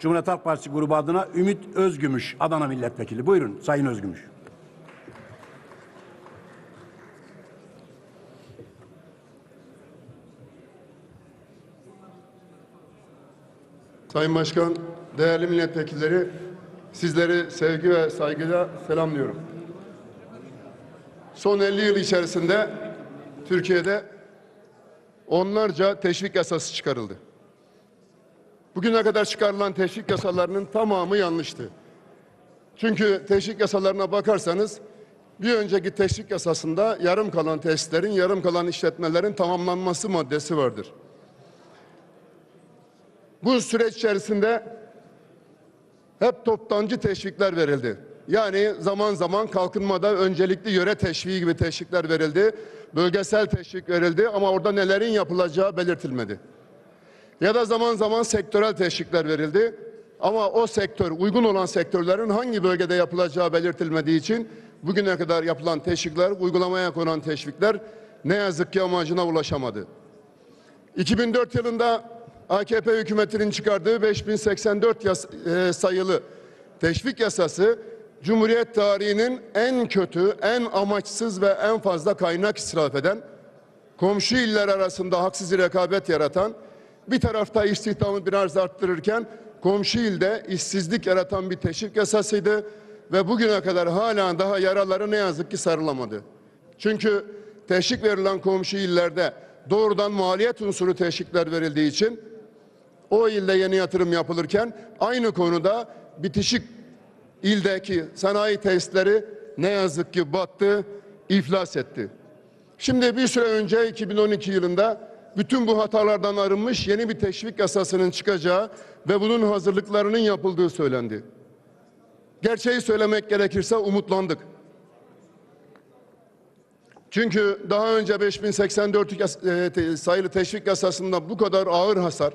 Cumhuriyet Halk Partisi grubu adına Ümit Özgümüş, Adana Milletvekili. Buyurun Sayın Özgümüş. Sayın Başkan, değerli milletvekilleri, sizleri sevgi ve saygıyla selamlıyorum. Son 50 yıl içerisinde Türkiye'de onlarca teşvik yasası çıkarıldı. Bugüne kadar çıkarılan teşvik yasalarının tamamı yanlıştı. Çünkü teşvik yasalarına bakarsanız bir önceki teşvik yasasında yarım kalan tesislerin, yarım kalan işletmelerin tamamlanması maddesi vardır. Bu süreç içerisinde hep toptancı teşvikler verildi. Yani zaman zaman kalkınmada öncelikli yöre teşviği gibi teşvikler verildi. Bölgesel teşvik verildi ama orada nelerin yapılacağı belirtilmedi. Ya da zaman zaman sektörel teşvikler verildi. Ama o sektör, uygun olan sektörlerin hangi bölgede yapılacağı belirtilmediği için bugüne kadar yapılan teşvikler, uygulamaya konan teşvikler ne yazık ki amacına ulaşamadı. 2004 yılında AKP hükümetinin çıkardığı 5084 yas- e, sayılı teşvik yasası Cumhuriyet tarihinin en kötü, en amaçsız ve en fazla kaynak israf eden, komşu iller arasında haksız rekabet yaratan, bir tarafta istihdamı biraz arttırırken komşu ilde işsizlik yaratan bir teşvik yasasıydı ve bugüne kadar hala daha yaraları ne yazık ki sarılamadı. Çünkü teşvik verilen komşu illerde doğrudan maliyet unsuru teşvikler verildiği için o ilde yeni yatırım yapılırken aynı konuda bitişik ildeki sanayi tesisleri ne yazık ki battı, iflas etti. Şimdi bir süre önce 2012 yılında bütün bu hatalardan arınmış yeni bir teşvik yasasının çıkacağı ve bunun hazırlıklarının yapıldığı söylendi. Gerçeği söylemek gerekirse umutlandık. Çünkü daha önce 5084 yas- e, sayılı teşvik yasasında bu kadar ağır hasar,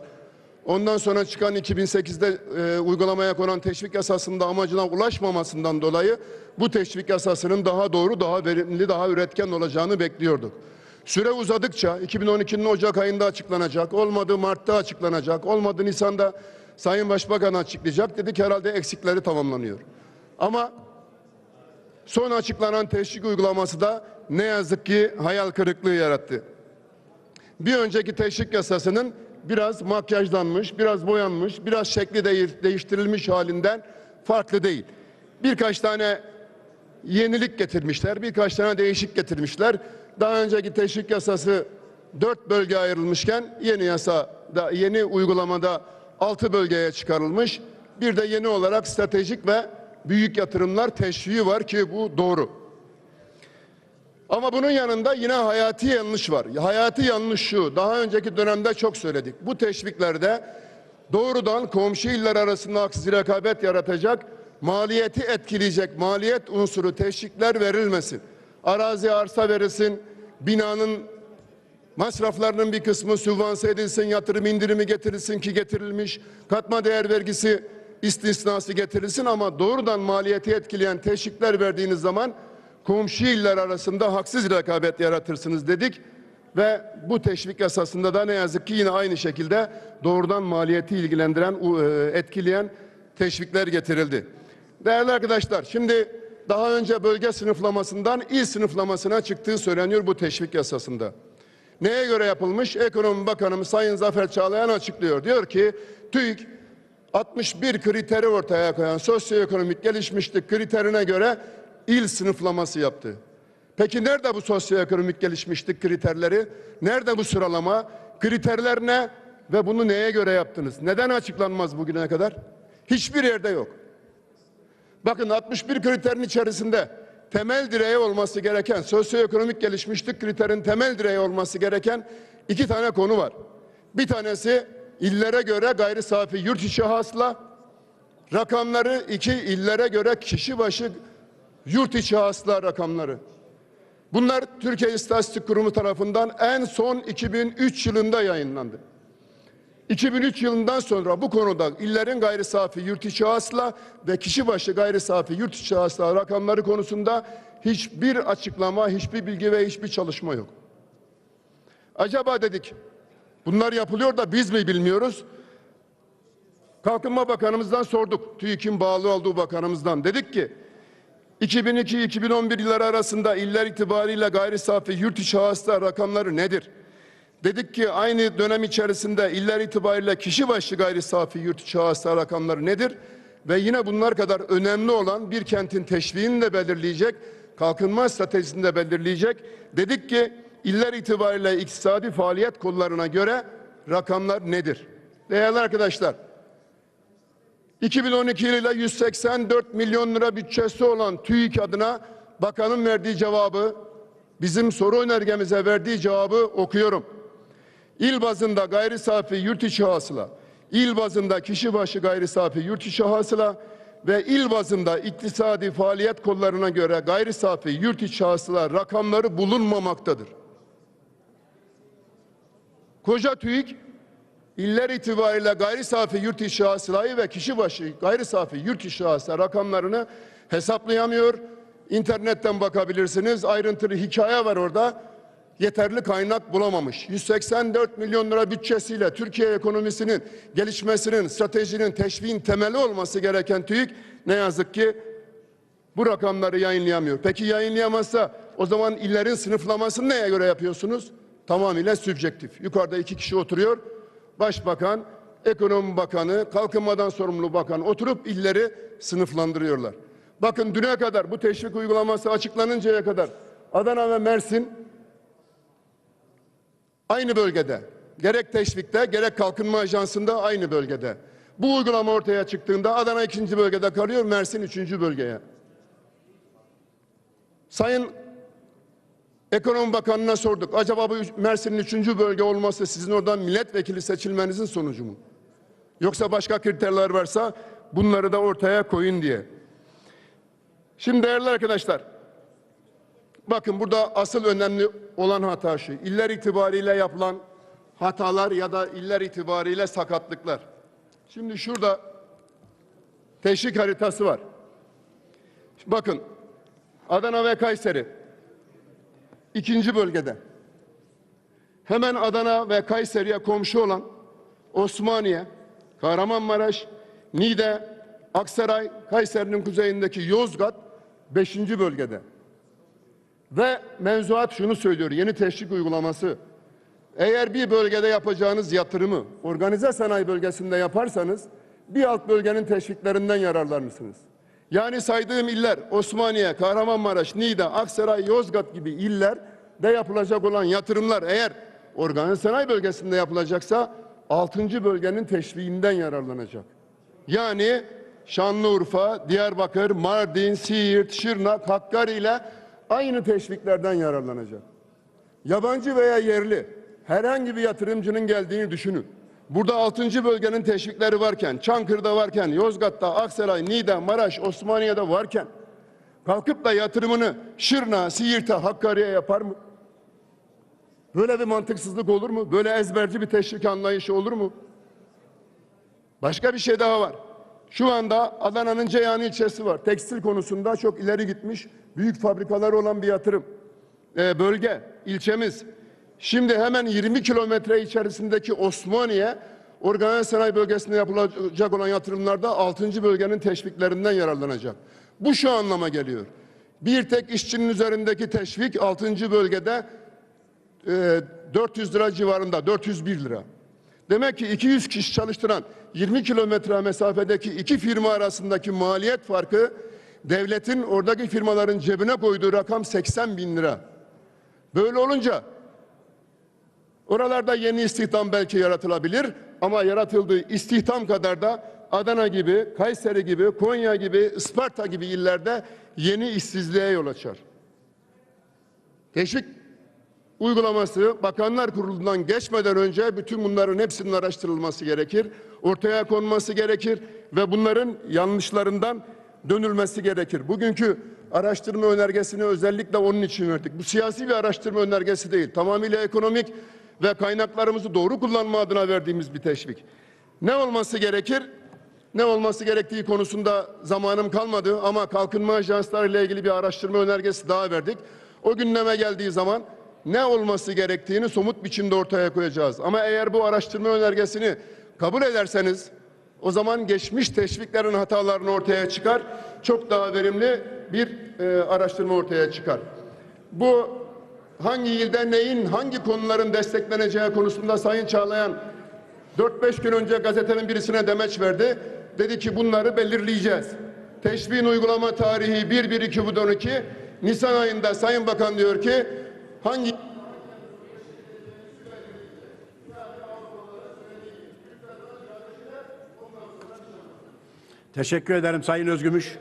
ondan sonra çıkan 2008'de e, uygulamaya konan teşvik yasasında amacına ulaşmamasından dolayı bu teşvik yasasının daha doğru, daha verimli, daha üretken olacağını bekliyorduk. Süre uzadıkça 2012'nin Ocak ayında açıklanacak, olmadı Mart'ta açıklanacak, olmadı Nisan'da Sayın Başbakan açıklayacak dedik herhalde eksikleri tamamlanıyor. Ama Son açıklanan teşvik uygulaması da ne yazık ki hayal kırıklığı yarattı. Bir önceki teşvik yasasının biraz makyajlanmış, biraz boyanmış, biraz şekli değiş- değiştirilmiş halinden farklı değil. Birkaç tane yenilik getirmişler, birkaç tane değişik getirmişler. Daha önceki teşvik yasası dört bölge ayrılmışken yeni yasa da yeni uygulamada altı bölgeye çıkarılmış. Bir de yeni olarak stratejik ve büyük yatırımlar teşviği var ki bu doğru. Ama bunun yanında yine hayati yanlış var. Hayati yanlış şu. Daha önceki dönemde çok söyledik. Bu teşviklerde doğrudan komşu iller arasında haksız rekabet yaratacak, maliyeti etkileyecek maliyet unsuru teşvikler verilmesin. Arazi arsa verilsin, binanın masraflarının bir kısmı sübvanse edilsin, yatırım indirimi getirilsin ki getirilmiş, katma değer vergisi istisnası getirilsin ama doğrudan maliyeti etkileyen teşvikler verdiğiniz zaman komşu iller arasında haksız rekabet yaratırsınız dedik ve bu teşvik yasasında da ne yazık ki yine aynı şekilde doğrudan maliyeti ilgilendiren, e, etkileyen teşvikler getirildi. Değerli arkadaşlar, şimdi daha önce bölge sınıflamasından il sınıflamasına çıktığı söyleniyor bu teşvik yasasında. Neye göre yapılmış? Ekonomi Bakanımız Sayın Zafer Çağlayan açıklıyor. Diyor ki TÜİK 61 kriteri ortaya koyan sosyoekonomik gelişmişlik kriterine göre il sınıflaması yaptı. Peki nerede bu sosyoekonomik gelişmişlik kriterleri? Nerede bu sıralama? Kriterler ne? Ve bunu neye göre yaptınız? Neden açıklanmaz bugüne kadar? Hiçbir yerde yok. Bakın 61 kriterin içerisinde temel direği olması gereken, sosyoekonomik gelişmişlik kriterin temel direği olması gereken iki tane konu var. Bir tanesi illere göre gayri safi yurt içi hasıla, rakamları iki illere göre kişi başı yurt içi hasıla rakamları. Bunlar Türkiye İstatistik Kurumu tarafından en son 2003 yılında yayınlandı. 2003 yılından sonra bu konuda illerin gayri safi yurt içi hasıla ve kişi başı gayri safi yurt içi hasıla rakamları konusunda hiçbir açıklama, hiçbir bilgi ve hiçbir çalışma yok. Acaba dedik bunlar yapılıyor da biz mi bilmiyoruz? Kalkınma Bakanımızdan sorduk. TÜİK'in bağlı olduğu bakanımızdan. Dedik ki 2002-2011 yılları arasında iller itibariyle gayri safi yurt içi hasıla rakamları nedir? Dedik ki aynı dönem içerisinde iller itibariyle kişi başı gayri safi yurt içi hasıla rakamları nedir? Ve yine bunlar kadar önemli olan bir kentin teşviğini de belirleyecek, kalkınma stratejisini de belirleyecek. Dedik ki iller itibariyle iktisadi faaliyet kollarına göre rakamlar nedir? Değerli arkadaşlar, 2012 yılıyla 184 milyon lira bütçesi olan TÜİK adına bakanın verdiği cevabı, bizim soru önergemize verdiği cevabı okuyorum. İl bazında gayri safi yurt içi hasıla, il bazında kişi başı gayri safi yurt içi hasıla ve il bazında iktisadi faaliyet kollarına göre gayri safi yurt içi hasıla rakamları bulunmamaktadır. Koca TÜİK iller itibariyle gayri safi yurt içi hasılayı ve kişi başı gayri safi yurt içi hasıla rakamlarını hesaplayamıyor. İnternetten bakabilirsiniz. Ayrıntılı hikaye var orada. Yeterli kaynak bulamamış. 184 milyon lira bütçesiyle Türkiye ekonomisinin gelişmesinin, stratejinin, teşviğin temeli olması gereken TÜİK ne yazık ki bu rakamları yayınlayamıyor. Peki yayınlayamazsa o zaman illerin sınıflamasını neye göre yapıyorsunuz? Tamamıyla sübjektif. Yukarıda iki kişi oturuyor. Başbakan, ekonomi bakanı, kalkınmadan sorumlu bakan oturup illeri sınıflandırıyorlar. Bakın düne kadar bu teşvik uygulaması açıklanıncaya kadar Adana ve Mersin aynı bölgede. Gerek teşvikte gerek kalkınma ajansında aynı bölgede. Bu uygulama ortaya çıktığında Adana ikinci bölgede kalıyor, Mersin üçüncü bölgeye. Sayın Ekonomi Bakanı'na sorduk. Acaba bu Mersin'in üçüncü bölge olması sizin oradan milletvekili seçilmenizin sonucu mu? Yoksa başka kriterler varsa bunları da ortaya koyun diye. Şimdi değerli arkadaşlar, bakın burada asıl önemli olan hata şu. İller itibariyle yapılan hatalar ya da iller itibariyle sakatlıklar. Şimdi şurada teşvik haritası var. Bakın Adana ve Kayseri ikinci bölgede. Hemen Adana ve Kayseri'ye komşu olan Osmaniye, Kahramanmaraş, Niğde, Aksaray, Kayseri'nin kuzeyindeki Yozgat beşinci bölgede. Ve menzuat şunu söylüyor, yeni teşvik uygulaması. Eğer bir bölgede yapacağınız yatırımı organize sanayi bölgesinde yaparsanız bir alt bölgenin teşviklerinden yararlanırsınız. Yani saydığım iller Osmaniye, Kahramanmaraş, Niğde, Aksaray, Yozgat gibi iller de yapılacak olan yatırımlar eğer organize sanayi bölgesinde yapılacaksa 6. bölgenin teşviğinden yararlanacak. Yani Şanlıurfa, Diyarbakır, Mardin, Siirt, Şırnak, Hakkari ile aynı teşviklerden yararlanacak. Yabancı veya yerli herhangi bir yatırımcının geldiğini düşünün. Burada 6. bölgenin teşvikleri varken, Çankırı'da varken, Yozgat'ta, Aksaray, Niğde, Maraş, Osmaniye'de varken kalkıp da yatırımını Şırna, Siirt'e, Hakkari'ye yapar mı? Böyle bir mantıksızlık olur mu? Böyle ezberci bir teşvik anlayışı olur mu? Başka bir şey daha var. Şu anda Adana'nın Ceyhan ilçesi var. Tekstil konusunda çok ileri gitmiş, büyük fabrikalar olan bir yatırım. Ee, bölge, ilçemiz. Şimdi hemen 20 kilometre içerisindeki Osmaniye, organize sanayi bölgesinde yapılacak olan yatırımlarda 6. bölgenin teşviklerinden yararlanacak. Bu şu anlama geliyor. Bir tek işçinin üzerindeki teşvik 6. bölgede e, 400 lira civarında, 401 lira. Demek ki 200 kişi çalıştıran 20 kilometre mesafedeki iki firma arasındaki maliyet farkı devletin oradaki firmaların cebine koyduğu rakam 80 bin lira. Böyle olunca oralarda yeni istihdam belki yaratılabilir ama yaratıldığı istihdam kadar da Adana gibi, Kayseri gibi, Konya gibi, Isparta gibi illerde yeni işsizliğe yol açar. Teşvik uygulaması Bakanlar Kurulu'ndan geçmeden önce bütün bunların hepsinin araştırılması gerekir. Ortaya konması gerekir ve bunların yanlışlarından dönülmesi gerekir. Bugünkü araştırma önergesini özellikle onun için verdik. Bu siyasi bir araştırma önergesi değil. Tamamıyla ekonomik ve kaynaklarımızı doğru kullanma adına verdiğimiz bir teşvik. Ne olması gerekir? Ne olması gerektiği konusunda zamanım kalmadı ama kalkınma ajansları ile ilgili bir araştırma önergesi daha verdik. O gündeme geldiği zaman ne olması gerektiğini somut biçimde ortaya koyacağız. Ama eğer bu araştırma önergesini kabul ederseniz O zaman geçmiş teşviklerin hatalarını ortaya çıkar. Çok daha verimli bir e, araştırma ortaya çıkar. Bu hangi ilde neyin, hangi konuların destekleneceği konusunda Sayın Çağlayan 4-5 gün önce gazetenin birisine demeç verdi. Dedi ki bunları belirleyeceğiz. Teşviğin uygulama tarihi 1-1-2-12 Nisan ayında Sayın Bakan diyor ki hangi Teşekkür ederim Sayın Özgümüş.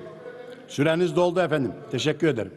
Süreniz doldu efendim. Teşekkür ederim.